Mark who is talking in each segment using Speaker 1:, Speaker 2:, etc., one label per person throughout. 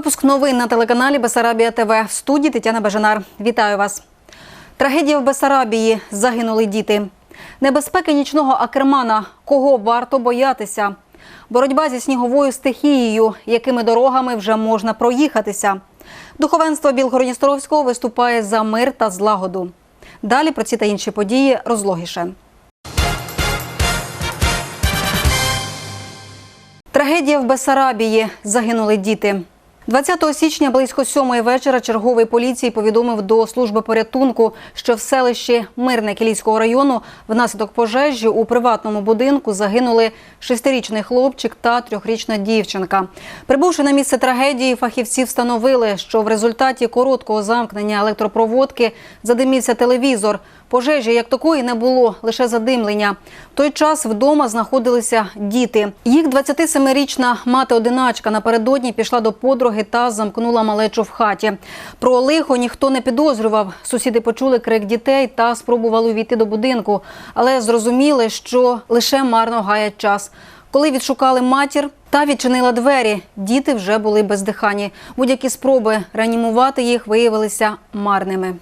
Speaker 1: Випуск новин на телеканалі Бесарабія ТВ. В студії Тетяна Бажанар. Вітаю вас. Трагедія в Бесарабії. Загинули діти. Небезпеки нічного акермана. Кого варто боятися? Боротьба зі сніговою стихією. Якими дорогами вже можна проїхатися? Духовенство Білгородністровського виступає за мир та злагоду. Далі про ці та інші події розлогіше. Трагедія в Бесарабії. Загинули діти. 20 січня близько сьомої вечора черговий поліції повідомив до служби порятунку, що в селищі Мирне Кілійського району внаслідок пожежі у приватному будинку загинули шестирічний хлопчик та трьохрічна дівчинка. Прибувши на місце трагедії, фахівці встановили, що в результаті короткого замкнення електропроводки задимівся телевізор. Пожежі як такої не було, лише задимлення. В той час вдома знаходилися діти. Їх 27-річна мати-одиначка напередодні пішла до подруги та замкнула малечу в хаті. Про лихо ніхто не підозрював. Сусіди почули крик дітей та спробували увійти до будинку, але зрозуміли, що лише марно гаять час. Коли відшукали матір та відчинила двері, діти вже були бездихані. Будь-які спроби реанімувати їх виявилися марними.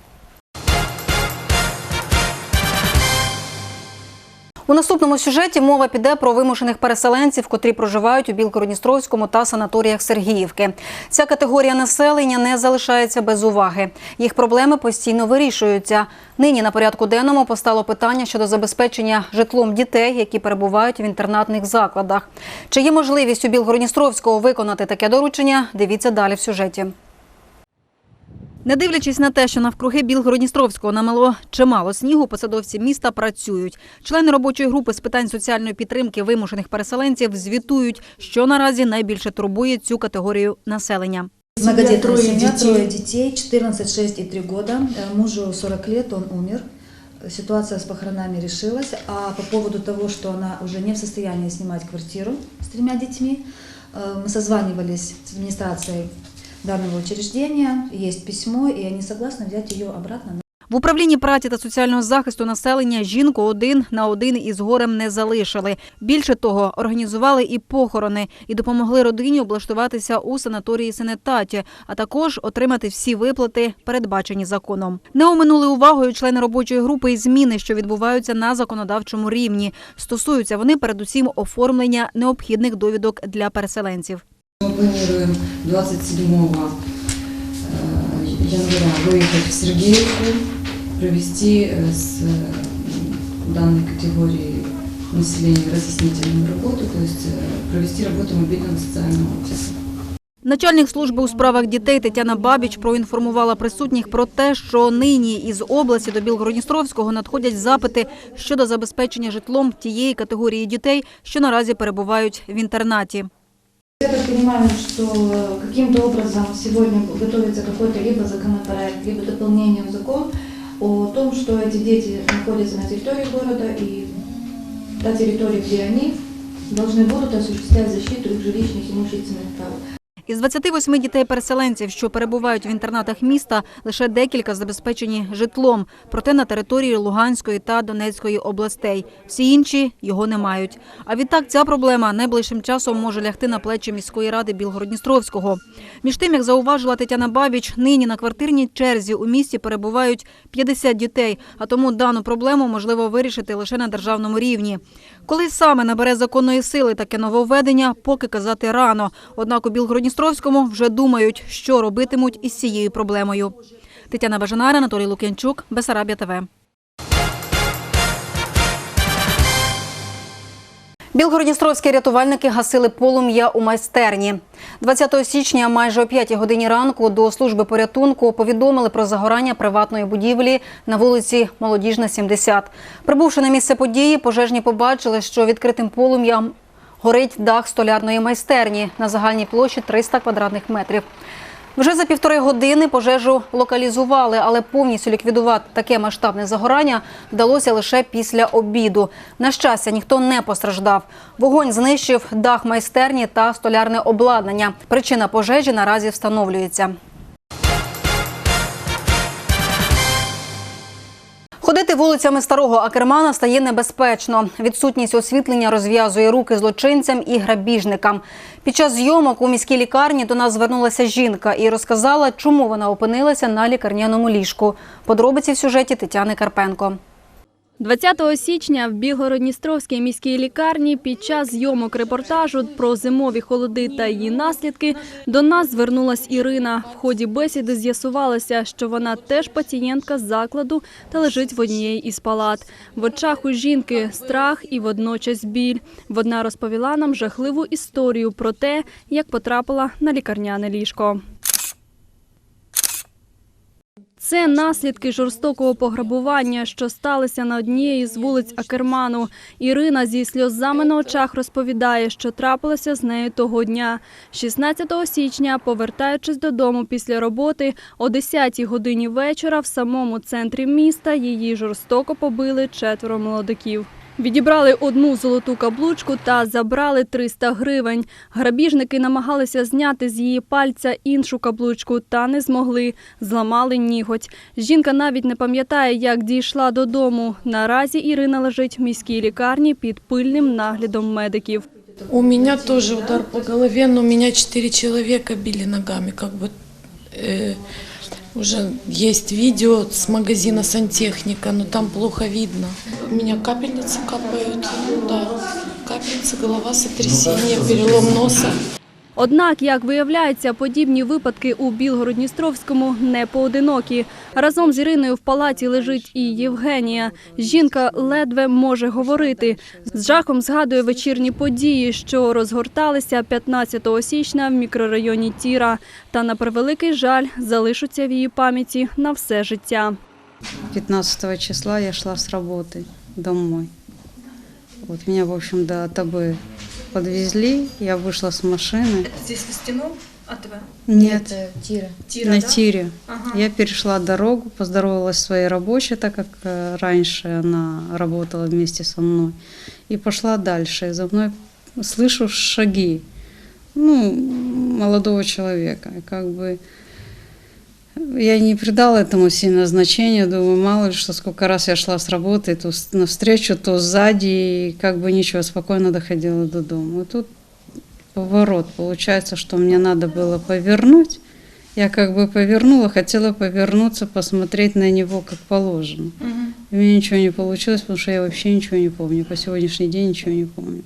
Speaker 1: У наступному сюжеті мова піде про вимушених переселенців, котрі проживають у Білгородністровському та санаторіях Сергіївки. Ця категорія населення не залишається без уваги. Їх проблеми постійно вирішуються. Нині на порядку денному постало питання щодо забезпечення житлом дітей, які перебувають в інтернатних закладах. Чи є можливість у Білгородністровського виконати таке доручення? Дивіться далі в сюжеті. Не дивлячись на те, що навкруги Білгородністровського намело чимало снігу, посадовці міста працюють. Члени робочої групи з питань соціальної підтримки вимушених переселенців звітують, що наразі найбільше турбує цю категорію населення.
Speaker 2: Многодетная
Speaker 3: трое,
Speaker 2: семья,
Speaker 3: детей.
Speaker 2: трое детей, 14, 6 и 3 года. Э, Мужу 40 лет, он умер. Ситуация с похоронами решилась. А по поводу того, что она уже не в состоянии снимать квартиру с тремя детьми, э, мы созванивались с администрацией данного учреждения, есть письмо, и они согласны взять ее обратно
Speaker 1: В управлінні праці та соціального захисту населення жінку один на один із горем не залишили. Більше того, організували і похорони, і допомогли родині облаштуватися у санаторії Сенетаті, а також отримати всі виплати, передбачені законом. Не оминули увагою члени робочої групи і зміни, що відбуваються на законодавчому рівні. Стосуються вони передусім оформлення необхідних довідок для переселенців.
Speaker 3: Мы планируем 27 э, января выехать в Сергеевку, провести э, с э, данной категорией населения разъяснительную работу, то есть э, провести работу мобильного социального офиса.
Speaker 1: Начальник служби у справах дітей Тетяна Бабіч проінформувала присутніх про те, що нині із області до Білгородністровського надходять запити щодо забезпечення житлом тієї категорії дітей, що наразі перебувають в інтернаті.
Speaker 4: Я так понимаю, что э, каким-то образом сегодня готовится какой-то либо законопроект, либо дополнение в закон о том, что эти дети находятся на территории города и та территория, где они должны будут осуществлять защиту их жилищных и имущественных прав.
Speaker 1: Із 28 дітей-переселенців, що перебувають в інтернатах міста, лише декілька забезпечені житлом, проте на території Луганської та Донецької областей. Всі інші його не мають. А відтак ця проблема найближчим часом може лягти на плечі міської ради Білгородністровського. Між тим, як зауважила Тетяна Бабіч, нині на квартирній черзі у місті перебувають 50 дітей, а тому дану проблему можливо вирішити лише на державному рівні. Коли саме набере законної сили таке нововведення, поки казати рано. Однак у Білгородністровському вже думають, що робитимуть із цією проблемою. Тетяна Бажанара, Анатолій Лук'янчук, Бесарабія ТВ. Білгородністровські рятувальники гасили полум'я у майстерні. 20 січня, майже о 5 годині ранку, до служби порятунку повідомили про загорання приватної будівлі на вулиці Молодіжна, 70. Прибувши на місце події, пожежні побачили, що відкритим полум'ям горить дах столярної майстерні на загальній площі 300 квадратних метрів. Вже за півтори години пожежу локалізували, але повністю ліквідувати таке масштабне загорання вдалося лише після обіду. На щастя, ніхто не постраждав. Вогонь знищив дах майстерні та столярне обладнання. Причина пожежі наразі встановлюється. Вулицями старого Акермана стає небезпечно. Відсутність освітлення розв'язує руки злочинцям і грабіжникам. Під час зйомок у міській лікарні до нас звернулася жінка і розказала, чому вона опинилася на лікарняному ліжку. Подробиці в сюжеті Тетяни Карпенко.
Speaker 5: 20 січня в Білгородністровській міській лікарні під час зйомок репортажу про зимові холоди та її наслідки до нас звернулась Ірина. В ході бесіди з'ясувалося, що вона теж пацієнтка з закладу та лежить в однієї із палат. В очах у жінки страх і водночас біль. Вона розповіла нам жахливу історію про те, як потрапила на лікарняне ліжко. Це наслідки жорстокого пограбування, що сталося на однієї з вулиць Акерману. Ірина зі сльозами на очах розповідає, що трапилося з нею того дня. 16 січня, повертаючись додому після роботи, о 10 годині вечора в самому центрі міста її жорстоко побили четверо молодиків. Відібрали одну золоту каблучку та забрали 300 гривень. Грабіжники намагалися зняти з її пальця іншу каблучку, та не змогли. Зламали ніготь. Жінка навіть не пам'ятає, як дійшла додому. Наразі Ірина лежить в міській лікарні під пильним наглядом медиків.
Speaker 6: У меня тоже удар по голове, но меня четыре человека били ногами, как бы э, уже есть видео с магазина сантехника, но там плохо видно. У меня капельницы капают, да, капельницы, голова, сотрясение, перелом носа.
Speaker 5: Однак, як виявляється, подібні випадки у Білгородністровському не поодинокі. Разом з Іриною в палаті лежить і Євгенія. Жінка ледве може говорити. З жахом згадує вечірні події, що розгорталися 15 січня в мікрорайоні Тіра. Та на превеликий жаль залишаться в її пам'яті на все життя.
Speaker 7: 15 числа я шла с работы домой. Вот меня, в общем, до АТБ подвезли, я вышла с машины.
Speaker 8: Здесь на стену АТВ?
Speaker 7: Нет,
Speaker 2: Тира.
Speaker 8: Тира,
Speaker 7: на
Speaker 8: да?
Speaker 7: тире.
Speaker 8: Ага.
Speaker 7: Я перешла дорогу, поздоровалась с своей рабочей, так как э, раньше она работала вместе со мной, и пошла дальше. За мной слышу шаги, ну, молодого человека. Как бы я не придала этому сильно значения, думаю, мало ли что, сколько раз я шла с работы, то навстречу, то сзади, и как бы ничего, спокойно доходила до дома. И тут поворот, получается, что мне надо было повернуть, я как бы повернула, хотела повернуться, посмотреть на него как положено.
Speaker 8: Мгм.
Speaker 7: И у меня ничего не получилось, потому что я вообще ничего не помню, по сегодняшний день ничего не помню.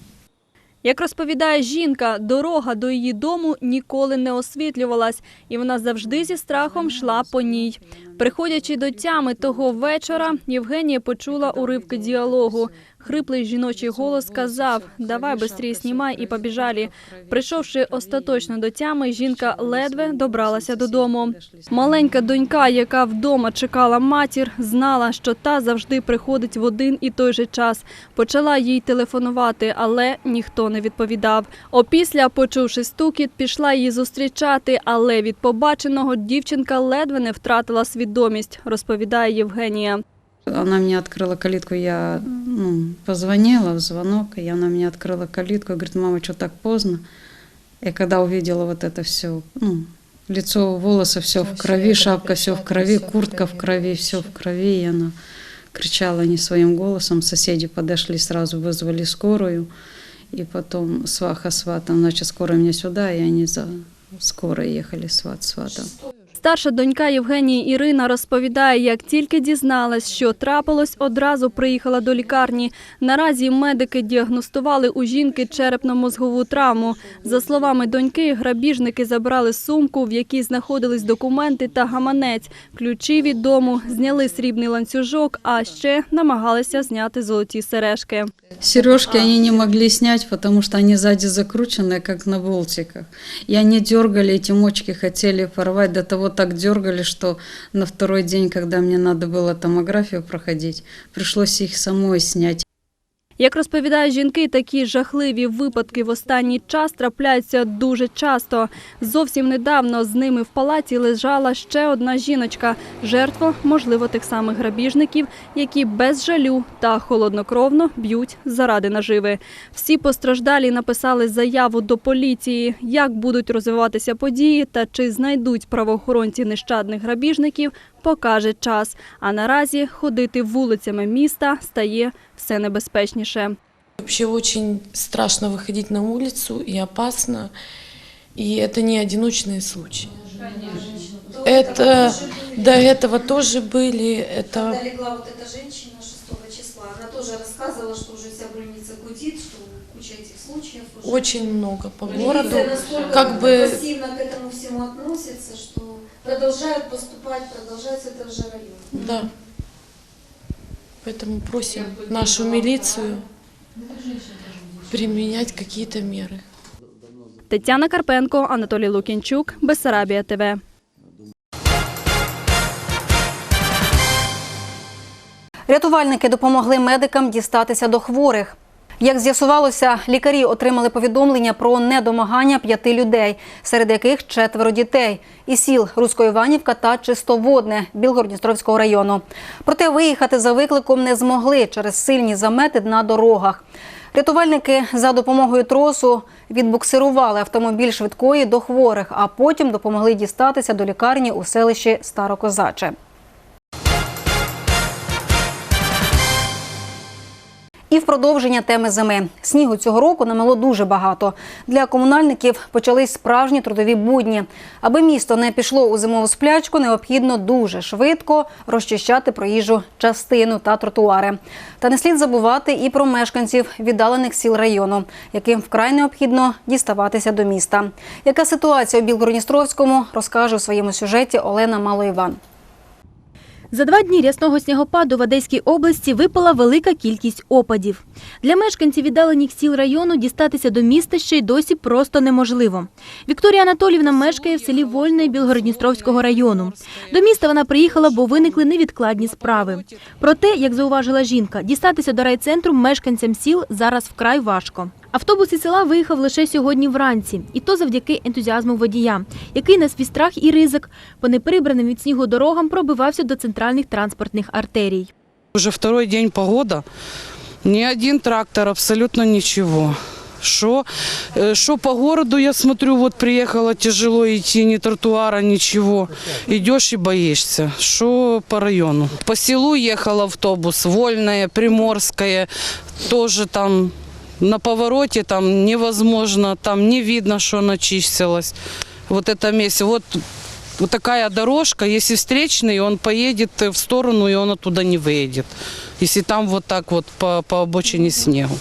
Speaker 5: Як розповідає жінка, дорога до її дому ніколи не освітлювалась, і вона завжди зі страхом йшла по ній. Приходячи до тями того вечора, Євгенія почула уривки діалогу. Хриплий жіночий голос сказав: Давай бистрій знімай і побіжалі. Прийшовши остаточно до тями, жінка ледве добралася додому. Маленька донька, яка вдома чекала матір, знала, що та завжди приходить в один і той же час. Почала їй телефонувати, але ніхто не відповідав. Опісля, почувши стукіт, пішла її зустрічати, але від побаченого дівчинка ледве не втратила свідомість, розповідає Євгенія.
Speaker 7: Она мне открыла калитку, я ну, позвонила в звонок, и она мне открыла калитку, и говорит, мама, что так поздно? И когда увидела вот это все, ну, лицо, волосы, все в крови, шапка все в крови, куртка в крови, все в крови, и она кричала не своим голосом, соседи подошли сразу, вызвали скорую, и потом сваха с сватом, значит, скорая меня сюда, и они за скорой ехали сват с сватом.
Speaker 5: Старша донька Євгенії Ірина розповідає, як тільки дізналась, що трапилось, одразу приїхала до лікарні. Наразі медики діагностували у жінки черепно-мозгову травму. За словами доньки, грабіжники забрали сумку, в якій знаходились документи та гаманець, ключі від дому, зняли срібний ланцюжок, а ще намагалися зняти золоті сережки.
Speaker 7: Сережки они не могли снять, потому что они сзади закрученные, как на болтиках. И они дергали эти мочки, хотели порвать, до того так дергали, что на второй день, когда мне надо было томографию проходить, пришлось их самой снять.
Speaker 5: Як розповідають жінки, такі жахливі випадки в останній час трапляються дуже часто. Зовсім недавно з ними в палаті лежала ще одна жіночка, жертва, можливо, тих самих грабіжників, які без жалю та холоднокровно б'ють заради наживи. Всі постраждалі написали заяву до поліції, як будуть розвиватися події та чи знайдуть правоохоронці нещадних грабіжників, покаже час. А наразі ходити вулицями міста стає все небезпечніше.
Speaker 6: Вообще очень страшно выходить на улицу и опасно. И это не одиночные случаи. Это до этого тоже были. Это
Speaker 9: Когда легла вот эта женщина 6 числа, она тоже рассказывала, что уже вся больница гудит, что куча этих случаев. Уже.
Speaker 6: очень много по
Speaker 9: Милиция
Speaker 6: городу.
Speaker 9: настолько
Speaker 6: как бы-
Speaker 9: пассивно к этому всему относится, что продолжают поступать, продолжается это же район.
Speaker 6: Да. Поэтому просим нашу милицию применять какие-то меры.
Speaker 5: Тетяна Карпенко, Анатолій Лукінчук, Бессарабія ТВ.
Speaker 1: Рятувальники допомогли медикам дістатися до хворих. Як з'ясувалося, лікарі отримали повідомлення про недомагання п'яти людей, серед яких четверо дітей із сіл Русько-Іванівка та Чистоводне Білгородністровського району. Проте виїхати за викликом не змогли через сильні замети на дорогах. Рятувальники за допомогою тросу відбуксирували автомобіль швидкої до хворих, а потім допомогли дістатися до лікарні у селищі Старокозаче. І в продовження теми зими. Снігу цього року намело дуже багато. Для комунальників почались справжні трудові будні. Аби місто не пішло у зимову сплячку, необхідно дуже швидко розчищати проїжджу частину та тротуари. Та не слід забувати і про мешканців віддалених сіл району, яким вкрай необхідно діставатися до міста. Яка ситуація у Білгородністровському, розкаже у своєму сюжеті Олена Малоїван.
Speaker 10: За два дні рясного снігопаду в Одеській області випала велика кількість опадів. Для мешканців віддалених сіл району дістатися до міста ще й досі просто неможливо. Вікторія Анатолівна мешкає в селі Вольне Білгородністровського району. До міста вона приїхала, бо виникли невідкладні справи. Проте, як зауважила жінка, дістатися до райцентру мешканцям сіл зараз вкрай важко. Автобус із села виїхав лише сьогодні вранці, і то завдяки ентузіазму водія, який на свій страх і ризик по неприбраним від снігу дорогам пробивався до центральних транспортних артерій.
Speaker 11: Уже второй день погода. Ни один трактор, абсолютно ничего. Что, э, что по городу, я смотрю, вот приехала тяжело идти, ни тротуара, ничего. Идешь и боишься. Что по району? По селу ехал автобус, Вольное, Приморское, тоже там на повороте там невозможно, там не видно, что она чистилась. Вот это место, вот вот такая дорожка, если встречный, он поедет в сторону, и он оттуда не выедет. Если там вот так вот по, по обочине снегу.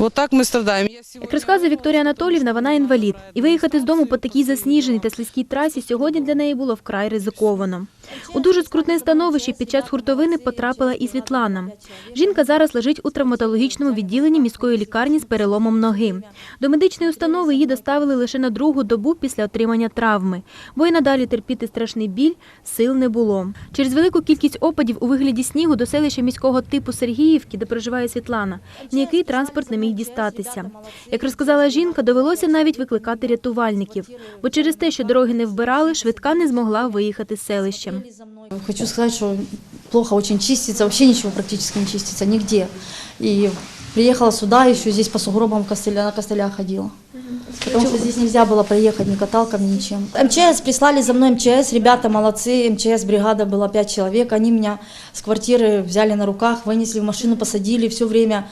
Speaker 11: Вот так мы страдаем. Я
Speaker 10: Як розказує Вікторія Анатолівна, вона інвалід. І виїхати з дому по такій засніженій та слизькій трасі сьогодні для неї було вкрай ризиковано. У дуже скрутне становище під час хуртовини потрапила і Світлана. Жінка зараз лежить у травматологічному відділенні міської лікарні з переломом ноги. До медичної установи її доставили лише на другу добу після отримання травми, бо й надалі терпіти страшний біль сил не було. Через велику кількість опадів у вигляді снігу до селища міського типу Сергіївки, де проживає Світлана, ніякий транспорт не міг дістатися. Як розказала жінка, довелося навіть викликати рятувальників, бо через те, що дороги не вбирали, швидка не змогла виїхати з селища.
Speaker 12: Хочу сказать, что плохо очень чистится, вообще ничего практически не чистится, нигде. И приехала сюда, еще здесь по сугробам костыля, на костылях ходила. Потому что здесь нельзя было проехать ни каталком, ни ничем. МЧС, прислали за мной МЧС, ребята молодцы, МЧС бригада была пять человек, они меня с квартиры взяли на руках, вынесли в машину, посадили, все время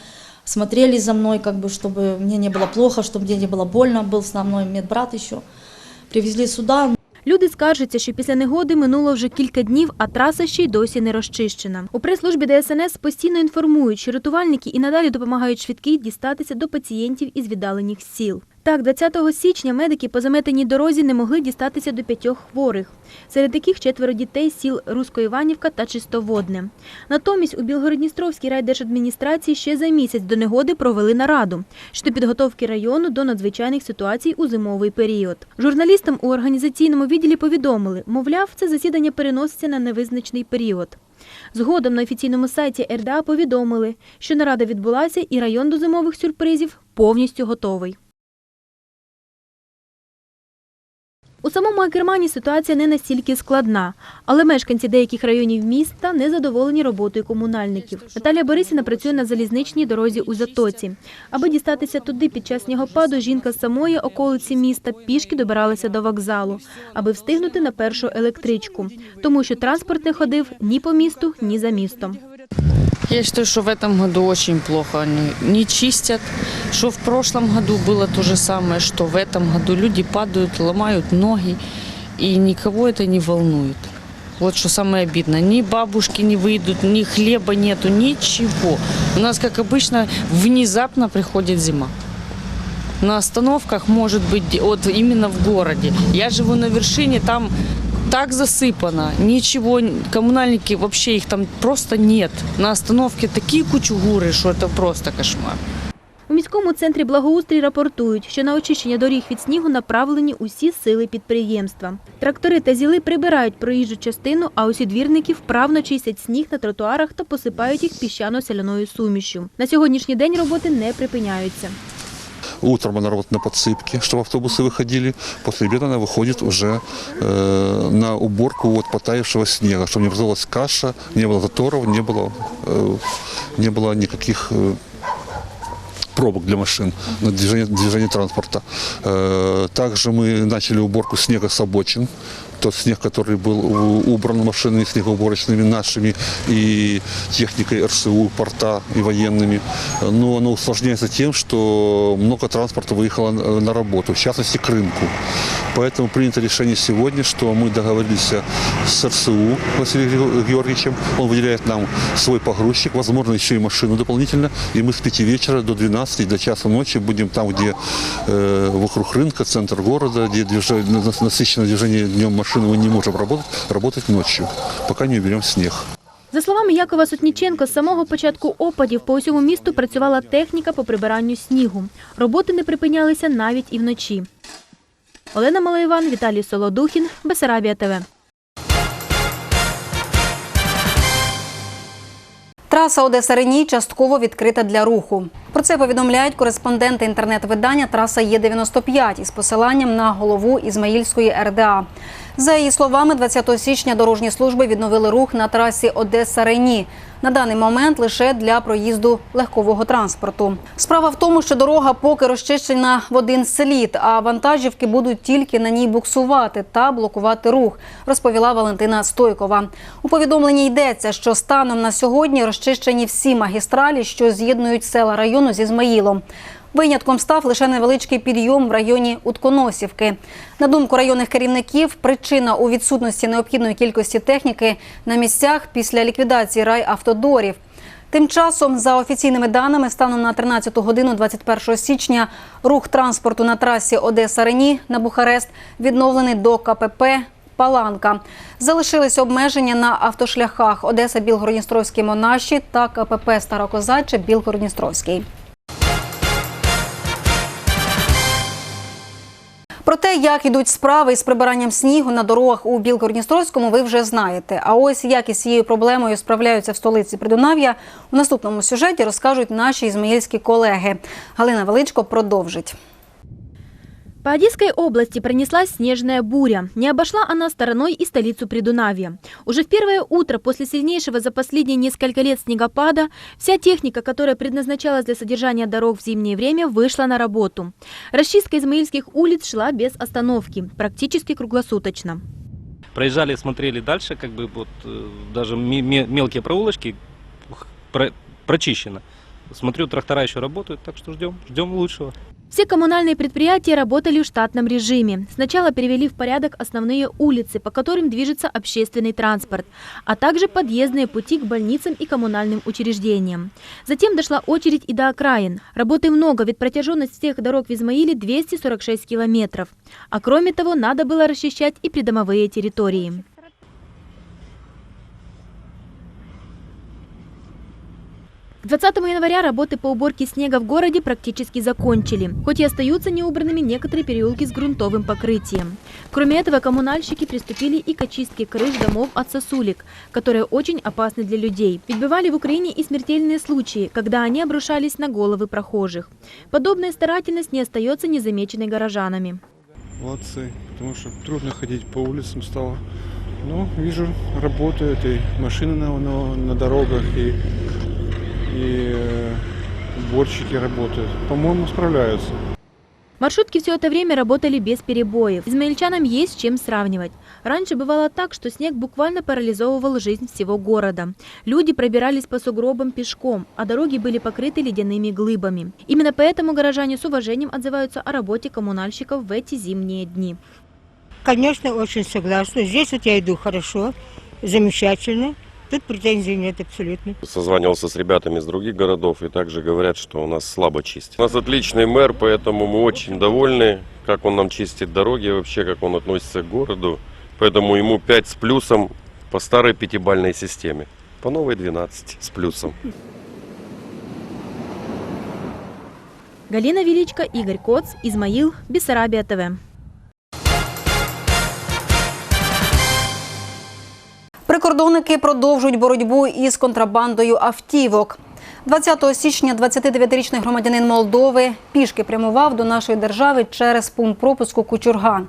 Speaker 12: смотрели за мной, как бы, чтобы мне не было плохо, чтобы мне не было больно, был с мной медбрат еще. Привезли сюда,
Speaker 10: Люди скаржаться, що після негоди минуло вже кілька днів, а траса ще й досі не розчищена. У прес-службі ДСНС постійно інформують, що рятувальники і надалі допомагають швидкій дістатися до пацієнтів із віддалених сіл. Так, 20 січня медики по заметеній дорозі не могли дістатися до п'ятьох хворих, серед яких четверо дітей з сіл Русько-Іванівка та Чистоводне. Натомість у Білгородністровській райдержадміністрації ще за місяць до негоди провели нараду щодо підготовки району до надзвичайних ситуацій у зимовий період. Журналістам у організаційному відділі повідомили, мовляв, це засідання переноситься на невизначений період. Згодом на офіційному сайті РДА повідомили, що нарада відбулася і район до зимових сюрпризів повністю готовий. У самому Акермані ситуація не настільки складна, але мешканці деяких районів міста не задоволені роботою комунальників. Наталія Борисівна працює на залізничній дорозі у Затоці. Аби дістатися туди під час снігопаду, жінка з самої околиці міста пішки добиралася до вокзалу, аби встигнути на першу електричку, тому що транспорт не ходив ні по місту, ні за містом.
Speaker 13: Я считаю, что в этом году очень плохо они не чистят, что в прошлом году было то же самое, что в этом году люди падают, ломают ноги, и никого это не волнует. Вот что самое обидно. Ни бабушки не выйдут, ни хлеба нету, ничего. У нас, как обычно, внезапно приходит зима. На остановках, может быть, вот именно в городе. Я живу на вершине, там так засыпано, ничего, коммунальники, вообще их там просто нет. На остановке такие кучугуры, что это просто кошмар.
Speaker 10: У міському центрі благоустрій рапортують, що на очищення доріг від снігу направлені усі сили підприємства. Трактори та зіли прибирають проїжджу частину, а усі двірники вправно чистять сніг на тротуарах та посипають їх піщано-соляною сумішю. На сьогоднішній день роботи не припиняються.
Speaker 14: Утром она работает на подсыпке, чтобы автобусы выходили. После обеда она выходит уже э, на уборку вот потаявшего снега, чтобы не образовалась каша, не было заторов, не было, э, не было никаких э, пробок для машин на движение, движение транспорта. Э, Также мы начали уборку снега с обочин. Тот снег, который был убран машинами снегоуборочными нашими и техникой РСУ, порта и военными. Но оно усложняется тем, что много транспорта выехало на- работу, в частности к рынку. Поэтому принято решение сегодня, что мы договорились с РСУ Василием Геор- Георгиевичем. Он выделяет нам свой погрузчик, возможно, еще и машину дополнительно. И мы с 5 вечера до 12, до часа ночи будем там, где э, вокруг рынка, центр города, где движение, насыщенное движение днем машины мы не можем работать, работать ночью, пока не уберем снег.
Speaker 10: За словами Якова Сотніченко, з самого початку опадів по усьому місту працювала техніка по прибиранню снігу. Роботи не припинялися навіть і вночі. Олена Малоїван, Віталій Солодухін, Бесарабія ТВ.
Speaker 1: Траса Одеса Рені частково відкрита для руху. Про це повідомляють кореспонденти інтернет-видання Траса Є95 із посиланням на голову Ізмаїльської РДА. За її словами, 20 січня дорожні служби відновили рух на трасі Одеса Рені. На даний момент лише для проїзду легкового транспорту. Справа в тому, що дорога поки розчищена в один слід, а вантажівки будуть тільки на ній буксувати та блокувати рух, розповіла Валентина Стойкова. У повідомленні йдеться, що станом на сьогодні розчищені всі магістралі, що з'єднують села району з Ізмаїлом. Винятком став лише невеличкий підйом в районі Утконосівки. На думку районних керівників, причина у відсутності необхідної кількості техніки на місцях після ліквідації райавтодорів. Тим часом, за офіційними даними, станом на 13 годину 21 січня рух транспорту на трасі Одеса-Рені на Бухарест відновлений до КПП Паланка. Залишились обмеження на автошляхах Одеса Білгородністровський Монаші та КПП Старокозаче Білгородністровський. Про те, як ідуть справи із прибиранням снігу на дорогах у Білгородністровському, ви вже знаєте. А ось як із цією проблемою справляються в столиці Придунав'я, у наступному сюжеті розкажуть наші ізмаїльські колеги. Галина Величко продовжить.
Speaker 10: По Одесской области пронеслась снежная буря. Не обошла она стороной и столицу Придунавья. Уже в первое утро после сильнейшего за последние несколько лет снегопада вся техника, которая предназначалась для содержания дорог в зимнее время, вышла на работу. Расчистка измаильских улиц шла без остановки, практически круглосуточно.
Speaker 15: проезжали, смотрели дальше, как бы вот э, даже ме- ме- мелкие проулочки х- про- прочищено. Смотрю, трактора еще работают, так что ждем, ждем лучшего.
Speaker 10: Все коммунальные предприятия работали в штатном режиме. Сначала перевели в порядок основные улицы, по которым движется общественный транспорт, а также подъездные пути к больницам и коммунальным учреждениям. Затем дошла очередь и до окраин. Работы много, ведь протяженность всех дорог в Измаиле 246 километров. А кроме того, надо было расчищать и придомовые территории. К 20 января работы по уборке снега в городе практически закончили, хоть и остаются неубранными некоторые переулки с грунтовым покрытием. Кроме этого, коммунальщики приступили и к очистке крыш домов от сосулек, которые очень опасны для людей. Ведь бывали в Украине и смертельные случаи, когда они обрушались на головы прохожих. Подобная старательность не остается незамеченной горожанами.
Speaker 16: Молодцы. потому что трудно ходить по улицам стало. Но вижу, работают и машины на, на, на дорогах, и, и э, уборщики работают. По-моему, справляются.
Speaker 10: Маршрутки все это время работали без перебоев. Измаильчанам есть с чем сравнивать. Раньше бывало так, что снег буквально парализовывал жизнь всего города. Люди пробирались по сугробам пешком, а дороги были покрыты ледяными глыбами. Именно поэтому горожане с уважением отзываются о работе коммунальщиков в эти зимние дни.
Speaker 17: Конечно, очень согласна. Здесь вот я иду хорошо, замечательно. Тут претензий нет абсолютно.
Speaker 18: Созванивался с ребятами из других городов и также говорят, что у нас слабо чистят. У нас отличный мэр, поэтому мы очень довольны, как он нам чистит дороги, вообще как он относится к городу. Поэтому ему 5 с плюсом по старой пятибальной системе. По новой 12 с плюсом.
Speaker 10: Галина Величко, Игорь Коц, Измаил, Бессарабия ТВ.
Speaker 1: Прикордонники продовжують боротьбу із контрабандою автівок. 20 січня 29-річний громадянин Молдови пішки прямував до нашої держави через пункт пропуску Кучурга.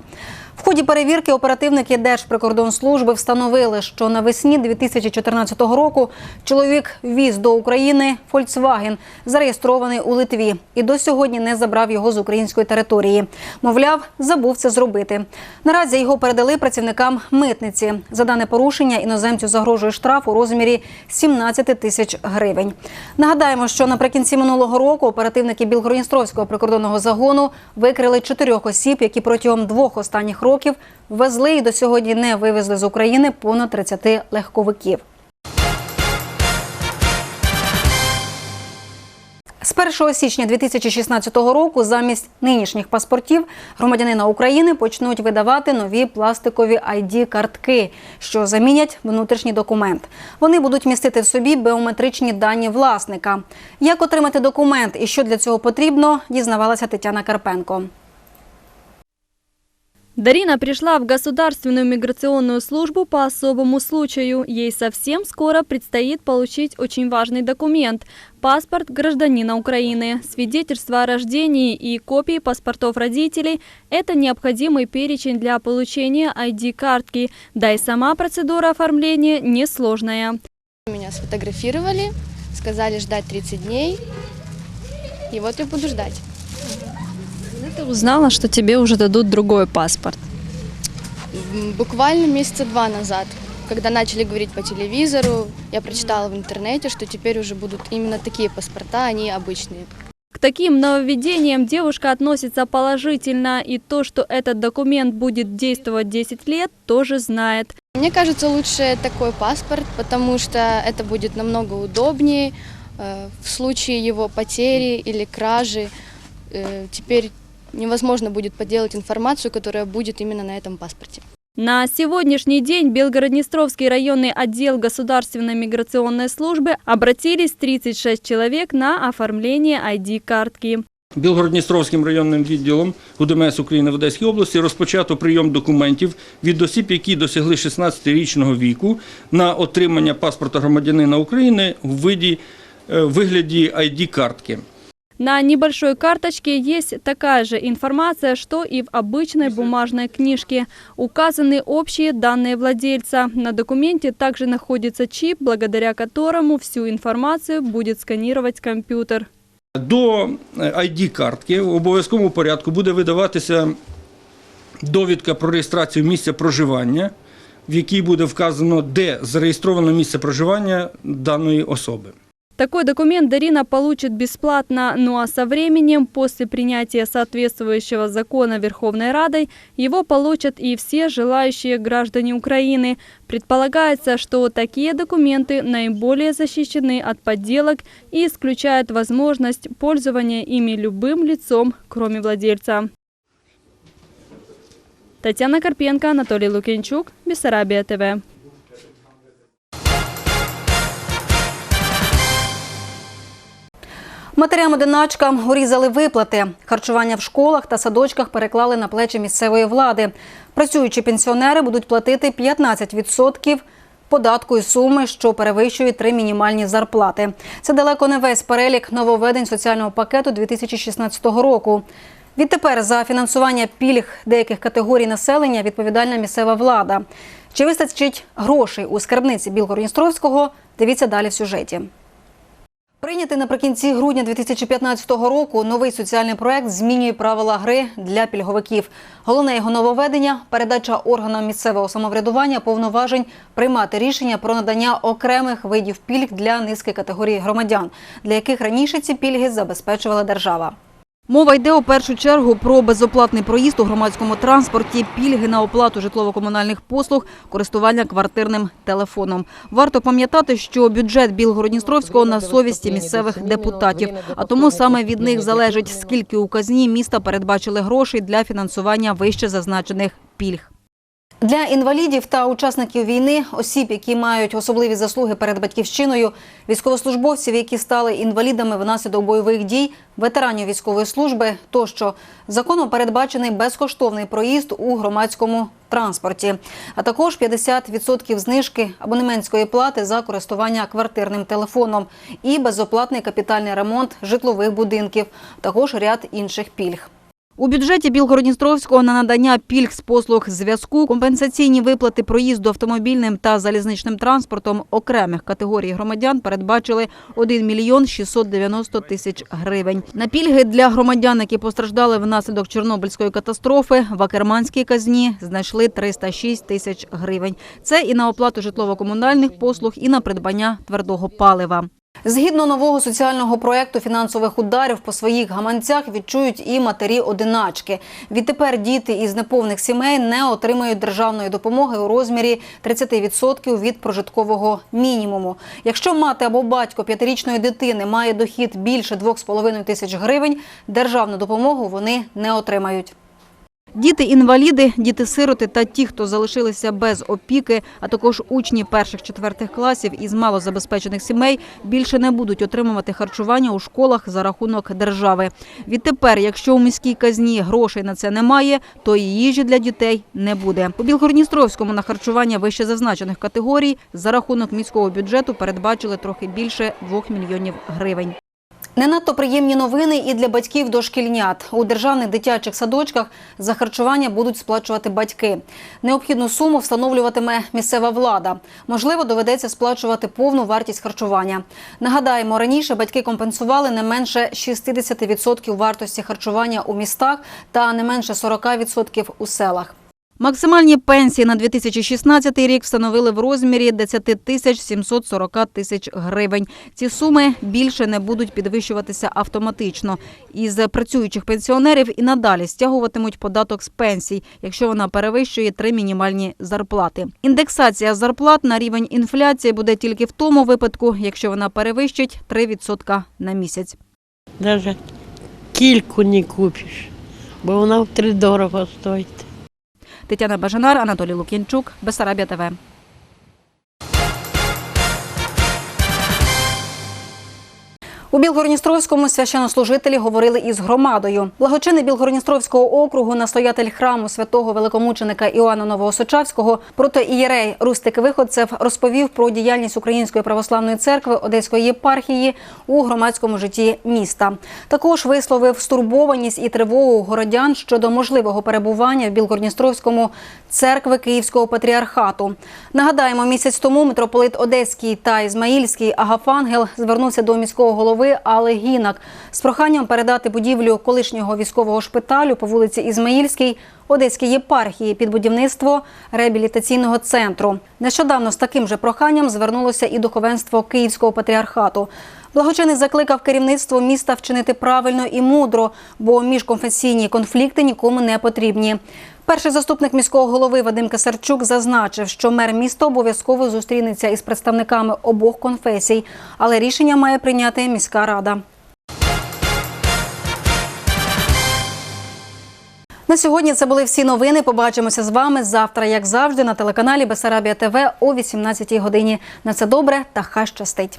Speaker 1: В ході перевірки оперативники Держприкордонслужби встановили, що навесні 2014 року чоловік віз до України Volkswagen, зареєстрований у Литві, і до сьогодні не забрав його з української території. Мовляв, забув це зробити. Наразі його передали працівникам митниці. За дане порушення іноземцю загрожує штраф у розмірі 17 тисяч гривень. Нагадаємо, що наприкінці минулого року оперативники Білгородністровського прикордонного загону викрили чотирьох осіб, які протягом двох останніх років везли і до сьогодні не вивезли з України понад 30 легковиків. З 1 січня 2016 року замість нинішніх паспортів громадянина України почнуть видавати нові пластикові id картки що замінять внутрішній документ. Вони будуть містити в собі біометричні дані власника. Як отримати документ і що для цього потрібно, дізнавалася Тетяна Карпенко.
Speaker 5: Дарина пришла в Государственную миграционную службу по особому случаю. Ей совсем скоро предстоит получить очень важный документ – паспорт гражданина Украины. Свидетельство о рождении и копии паспортов родителей – это необходимый перечень для получения ID-картки, да и сама процедура оформления несложная.
Speaker 19: Меня сфотографировали, сказали ждать 30 дней, и вот я буду ждать.
Speaker 5: Ты узнала, что тебе уже дадут другой паспорт.
Speaker 19: Буквально месяца два назад, когда начали говорить по телевизору, я прочитала в интернете, что теперь уже будут именно такие паспорта, а не обычные.
Speaker 5: К таким нововведениям девушка относится положительно, и то, что этот документ будет действовать 10 лет, тоже знает.
Speaker 19: Мне кажется, лучше такой паспорт, потому что это будет намного удобнее э, в случае его потери или кражи. э, Теперь невозможно будет подделать информацию, которая будет именно на этом паспорте.
Speaker 5: На сегодняшний день Белгороднестровский районный отдел Государственной миграционной службы обратились 36 человек на оформление ID-картки.
Speaker 20: Білгородністровським районним відділом УДМС України в Одеській області розпочато прийом документів від осіб, які досягли 16-річного віку на отримання паспорта громадянина України в виді, е, вигляді ID-картки.
Speaker 5: На небольшой карточке есть такая же информация, что и в обычной бумажной книжке. Указаны общие данные владельца. На документе также находится чип, благодаря которому всю информацию будет сканировать компьютер.
Speaker 20: До ID-картки в обов'язковому порядку буде видаватися довідка про реєстрацію місця проживання, в якій буде вказано, де зареєстровано місце проживання даної особи.
Speaker 5: Такой документ Дарина получит бесплатно, ну а со временем, после принятия соответствующего закона Верховной Радой, его получат и все желающие граждане Украины. Предполагается, что такие документы наиболее защищены от подделок и исключают возможность пользования ими любым лицом, кроме владельца. Татьяна Карпенко, Анатолий Лукинчук, Бессарабия ТВ.
Speaker 1: Матерям-одиначкам урізали виплати. Харчування в школах та садочках переклали на плечі місцевої влади. Працюючі пенсіонери будуть платити 15% податку із суми, що перевищує три мінімальні зарплати. Це далеко не весь перелік нововведень соціального пакету 2016 року. Відтепер за фінансування пільг деяких категорій населення відповідальна місцева влада. Чи вистачить грошей у скарбниці Білгородністровського? Дивіться далі в сюжеті. Прийнятий наприкінці грудня 2015 року новий соціальний проект змінює правила гри для пільговиків. Головне його нововведення – передача органам місцевого самоврядування повноважень приймати рішення про надання окремих видів пільг для низки категорій громадян, для яких раніше ці пільги забезпечувала держава. Мова йде у першу чергу про безоплатний проїзд у громадському транспорті, пільги на оплату житлово-комунальних послуг, користування квартирним телефоном. Варто пам'ятати, що бюджет Білгородністровського на совісті місцевих депутатів, а тому саме від них залежить, скільки у казні міста передбачили грошей для фінансування вище зазначених пільг. Для інвалідів та учасників війни, осіб, які мають особливі заслуги перед батьківщиною, військовослужбовців, які стали інвалідами внаслідок бойових дій, ветеранів військової служби тощо законом передбачений безкоштовний проїзд у громадському транспорті, а також 50% знижки абонементської плати за користування квартирним телефоном і безоплатний капітальний ремонт житлових будинків, також ряд інших пільг. У бюджеті Білгородністровського на надання пільг з послуг зв'язку, компенсаційні виплати проїзду автомобільним та залізничним транспортом окремих категорій громадян передбачили 1 мільйон 690 тисяч гривень. На пільги для громадян, які постраждали внаслідок Чорнобильської катастрофи, в Акерманській казні знайшли 306 тисяч гривень. Це і на оплату житлово-комунальних послуг, і на придбання твердого палива. Згідно нового соціального проекту фінансових ударів по своїх гаманцях відчують і матері-одиначки. Відтепер діти із неповних сімей не отримають державної допомоги у розмірі 30% від прожиткового мінімуму. Якщо мати або батько п'ятирічної дитини має дохід більше 2,5 тисяч гривень, державну допомогу вони не отримають. Діти-інваліди, діти-сироти та ті, хто залишилися без опіки, а також учні перших-четвертих класів із малозабезпечених сімей більше не будуть отримувати харчування у школах за рахунок держави. Відтепер, якщо у міській казні грошей на це немає, то і їжі для дітей не буде. У Білгородністровському на харчування вище зазначених категорій за рахунок міського бюджету передбачили трохи більше 2 мільйонів гривень. Не надто приємні новини і для батьків дошкільнят. У державних дитячих садочках за харчування будуть сплачувати батьки. Необхідну суму встановлюватиме місцева влада. Можливо, доведеться сплачувати повну вартість харчування. Нагадаємо, раніше батьки компенсували не менше 60% вартості харчування у містах та не менше 40% у селах. Максимальні пенсії на 2016 рік встановили в розмірі 10 тисяч 740 тисяч гривень. Ці суми більше не будуть підвищуватися автоматично. Із працюючих пенсіонерів і надалі стягуватимуть податок з пенсій, якщо вона перевищує три мінімальні зарплати. Індексація зарплат на рівень інфляції буде тільки в тому випадку, якщо вона перевищить 3% на місяць.
Speaker 21: Навіть кільку не купиш, бо вона втридорого стоїть.
Speaker 1: Тетяна Бажанар, Анатолій Лук'янчук, Бесарабія ТВ. У Білгородністровському священнослужителі говорили із громадою. Благочинний Білгородністровського округу, настоятель храму святого великомученика Іоанна Новоосочавського, протоієрей Рустик Виходцев розповів про діяльність Української православної церкви Одеської єпархії у громадському житті міста. Також висловив стурбованість і тривогу городян щодо можливого перебування в Білгородністровському церкви Київського патріархату. Нагадаємо, місяць тому митрополит Одеський та Ізмаїльський Агафангел звернувся до міського голови Алли Гінак з проханням передати будівлю колишнього військового шпиталю по вулиці Ізмаїльській Одеській єпархії під будівництво реабілітаційного центру. Нещодавно з таким же проханням звернулося і духовенство Київського патріархату. Благочинний закликав керівництво міста вчинити правильно і мудро, бо міжконфесійні конфлікти нікому не потрібні. Перший заступник міського голови Вадим Касарчук зазначив, що мер міста обов'язково зустрінеться із представниками обох конфесій, але рішення має прийняти міська рада. На сьогодні це були всі новини. Побачимося з вами завтра, як завжди, на телеканалі Бесарабія ТВ о 18 годині. На це добре та хай щастить.